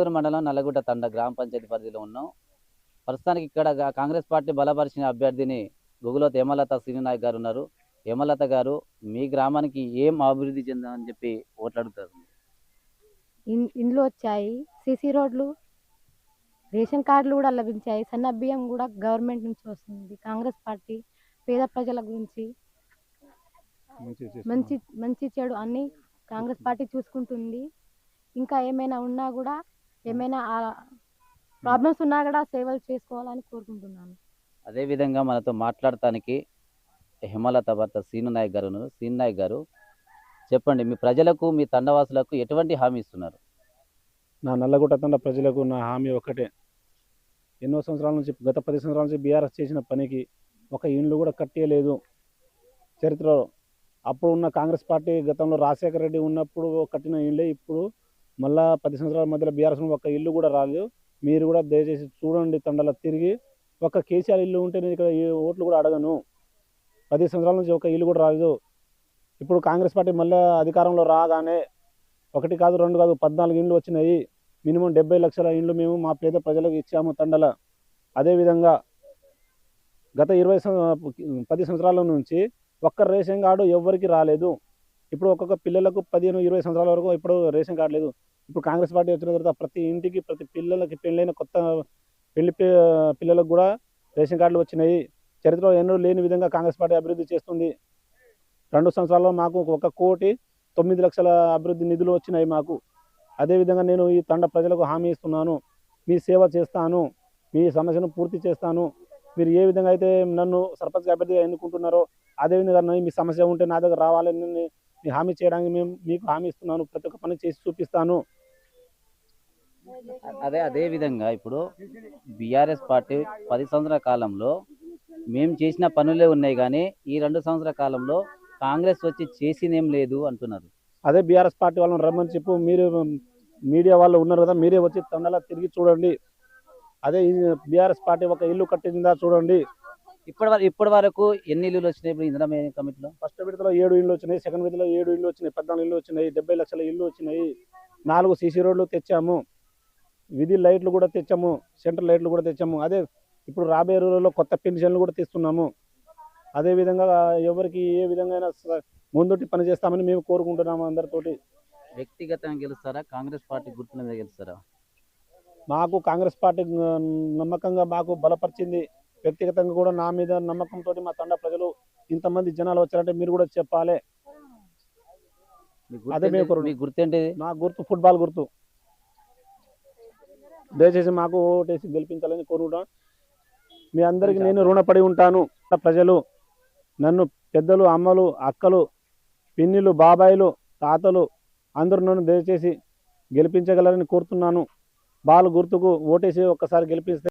ఆత్మకూరు మండలం నల్లగుట్ట తండ గ్రామ పంచాయతీ పరిధిలో ఉన్నాం. ప్రస్తుతానికి ఇక్కడ కాంగ్రెస్ పార్టీ బలపరిచిన అభ్యర్థిని గుగులోత్ హేమలత శ్రీనాయక్ గారు ఉన్నారు. హేమలత గారు మీ గ్రామానికి ఏం అభివృద్ధి చెందామని చెప్పి ఓట్లాడుతారు ఇండ్లు వచ్చాయి సీసీ రోడ్లు రేషన్ కార్డులు కూడా లభించాయి. సన్న బియ్యం కూడా గవర్నమెంట్ నుంచి వస్తుంది. కాంగ్రెస్ పార్టీ పేద ప్రజల గురించి మంచి మంచి చెడు అన్ని కాంగ్రెస్ పార్టీ చూసుకుంటుంది. ఇంకా ఏమైనా ఉన్నా కూడా ఏమైనా ప్రాబ్లమ్స్ ఉన్నా కూడా సేవలు చేసుకోవాలని కోరుకుంటున్నాను. అదే విధంగా మనతో మాట్లాడటానికి హేమలత భర్త సీను నాయక్ గారు ఉన్నారు. సీను నాయక్ గారు చెప్పండి మీ ప్రజలకు మీ తండవాసులకు ఎటువంటి హామీ ఇస్తున్నారు? నా నల్లగుట్ట తండ ప్రజలకు నా హామీ ఒక్కటే. ఎన్నో సంవత్సరాల నుంచి గత పది సంవత్సరాల నుంచి బీఆర్ఎస్ చేసిన పనికి ఒక ఇండ్లు కూడా కట్టేయలేదు చరిత్రలో అప్పుడు ఉన్న కాంగ్రెస్ పార్టీ గతంలో రాజశేఖర రెడ్డి ఉన్నప్పుడు కట్టిన ఇళ్ళే ఇప్పుడు మళ్ళా పది సంవత్సరాల మధ్యలో బీఆర్ఎస్ ఒక ఇల్లు కూడా రాలేదు. మీరు కూడా దయచేసి చూడండి తండల తిరిగి. ఒక కేసీఆర్ ఇల్లు ఉంటే నేను ఇక్కడ ఓట్లు కూడా అడగను. పది సంవత్సరాల నుంచి ఒక ఇల్లు కూడా రాలేదు. ఇప్పుడు కాంగ్రెస్ పార్టీ మళ్ళీ అధికారంలో రాగానే ఒకటి కాదు రెండు కాదు పద్నాలుగు ఇండ్లు వచ్చినాయి. మినిమం డెబ్బై లక్షల ఇండ్లు మేము మా పేద ప్రజలకు ఇచ్చాము తండల. అదేవిధంగా గత ఇరవై పది సంవత్సరాల నుంచి ఒక్క రేషన్ కార్డు ఎవరికి రాలేదు. ఇప్పుడు ఒక్కొక్క పిల్లలకు పదిహేను ఇరవై సంవత్సరాల వరకు ఇప్పుడు రేషన్ కార్డు లేదు. ఇప్పుడు కాంగ్రెస్ పార్టీ వచ్చిన తర్వాత ప్రతి ఇంటికి ప్రతి పిల్లలకి పెళ్ళైన కొత్త పెళ్ళి పిల్లలకు కూడా రేషన్ కార్డులు వచ్చినాయి. చరిత్రలో ఎన్నడూ లేని విధంగా కాంగ్రెస్ పార్టీ అభివృద్ధి చేస్తుంది. రెండు సంవత్సరాల్లో మాకు ఒక కోటి తొమ్మిది లక్షల అభివృద్ధి నిధులు వచ్చినాయి మాకు. అదేవిధంగా నేను ఈ తండ ప్రజలకు హామీ ఇస్తున్నాను. మీ సేవ చేస్తాను. మీ సమస్యను పూర్తి చేస్తాను. మీరు ఏ విధంగా అయితే నన్ను సర్పంచ్ అభ్యర్థిగా ఎన్నుకుంటున్నారో అదేవిధంగా మీ సమస్య ఉంటే నా దగ్గర రావాలని మీ హామీ చేయడానికి మేము మీకు హామీ ఇస్తున్నాను. ప్రతి ఒక్క పని చేసి చూపిస్తాను. అదే అదే విధంగా ఇప్పుడు బీఆర్ఎస్ పార్టీ పది సంవత్సరాల కాలంలో మేము చేసిన పనులే ఉన్నాయి కానీ ఈ రెండు సంవత్సరాల కాలంలో కాంగ్రెస్ వచ్చి చేసిందేం లేదు అంటున్నారు. అదే బీఆర్ఎస్ పార్టీ వాళ్ళని రమ్మని చెప్పు మీరు మీడియా వాళ్ళు ఉన్నారు కదా మీరే వచ్చి తండలా తిరిగి చూడండి. అదే బీఆర్ఎస్ పార్టీ ఒక ఇల్లు కట్టిందా చూడండి. ఇప్పటి వరకు ఇప్పటి వరకు ఎన్ని ఇల్లులు వచ్చినాయి ఇప్పుడు ఇందిరా కమిటీలో? ఫస్ట్ విడతలో ఏడు ఇళ్ళు వచ్చినాయి సెకండ్ విడతలో ఏడు ఇళ్ళు వచ్చినాయి పద్నాలుగు ఇళ్ళు వచ్చినాయి డెబ్బై లక్షల ఇళ్ళు వచ్చినాయి. నాలుగు సీసీ రోడ్లు తెచ్చాము. విధి లైట్లు కూడా తెచ్చాము సెంటర్ లైట్లు కూడా తెచ్చాము. అదే ఇప్పుడు రాబోయే రోజుల్లో కొత్త పెన్షన్లు కూడా తెస్తున్నాము. అదే విధంగా ఎవరికి ఏ విధంగా ముందొట్టి పని చేస్తామని మేము కోరుకుంటున్నాము అందరితోటి. వ్యక్తిగతంగా గెలుస్తారా? కాంగ్రెస్ పార్టీ గుర్తుల మీద గెలుస్తారా? మాకు కాంగ్రెస్ పార్టీ నమ్మకంగా మాకు బలపరిచింది. వ్యక్తిగతంగా కూడా నా మీద నమ్మకంతో మా తండ ప్రజలు ఇంతమంది జనాలు వచ్చారంటే మీరు కూడా చెప్పాలి. అదే. మీ గుర్తేంటిది నా గుర్తు ఫుట్బాల్ గుర్తు. దయచేసి మాకు ఓటేసి గెలిపించాలని కోరుకుంటాం మీ అందరికీ నేను రుణపడి ఉంటాను. ప్రజలు నన్ను పెద్దలు అమ్మలు అక్కలు పిన్నిలు బాబాయిలు తాతలు అందరూ నన్ను దయచేసి గెలిపించగలరని కోరుతున్నాను. బాల్ గుర్తుకు ఓటేసి ఒక్కసారి గెలిపిస్తే